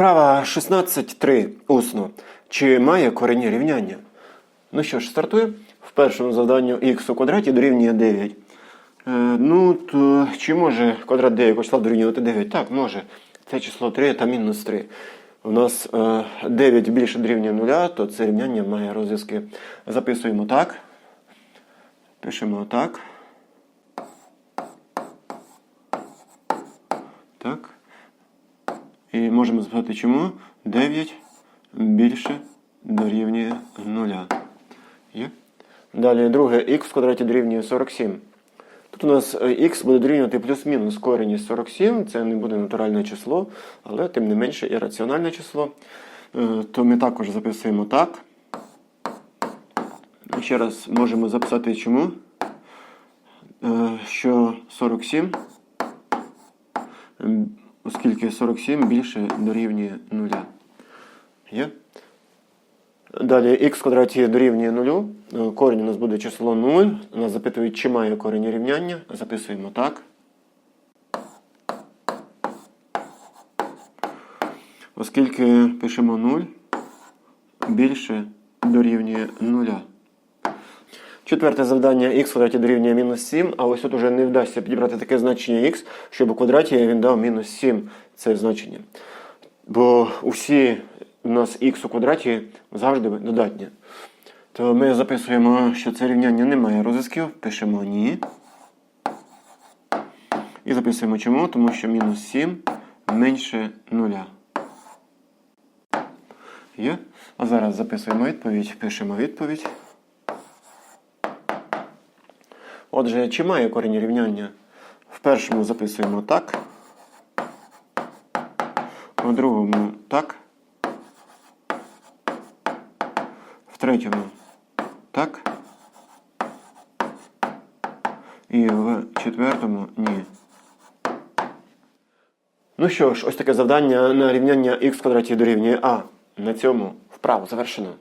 Вправа 16.3 усно. Чи має корені рівняння? Ну що ж, стартує. В першому завданню х у квадраті дорівнює 9. Е, ну, то чи може квадрат 9 числа дорівнювати 9? Так, може. Це число 3 та мінус 3. У нас е, 9 більше дорівнює 0, то це рівняння має розв'язки. Записуємо так. Пишемо так. Так. І можемо записати чому 9 більше дорівнює 0. Є? Далі друге х в квадраті дорівнює 47. Тут у нас е, х буде дорівнювати плюс-мінус корінь із 47. Це не буде натуральне число, але тим не менше і раціональне число. Е, То ми також записуємо так. Ще раз можемо записати чому. Е, Що 47 М, оскільки 47 більше дорівнює 0. Є? Далі х квадраті дорівнює 0. Е, Корінь у нас буде число 0. Нас запитують, чи має корінь рівняння. Записуємо так. Оскільки пишемо 0, більше дорівнює 0. Четверте завдання х квадраті дорівнює мінус 7, а ось тут уже не вдасться підібрати таке значення х, щоб у квадраті він дав мінус 7 це значення. Бо усі у нас х у квадраті завжди додатні. То ми записуємо, що це рівняння не має розв'язків, пишемо ні. І записуємо чому, тому що мінус 7 менше 0. Є? А зараз записуємо відповідь, пишемо відповідь. Отже, чи має корінь рівняння? В першому записуємо так. У другому так. В третьому так. І в четвертому ні. Ну що ж, ось таке завдання на рівняння х в квадраті дорівнює А. На цьому вправу завершено.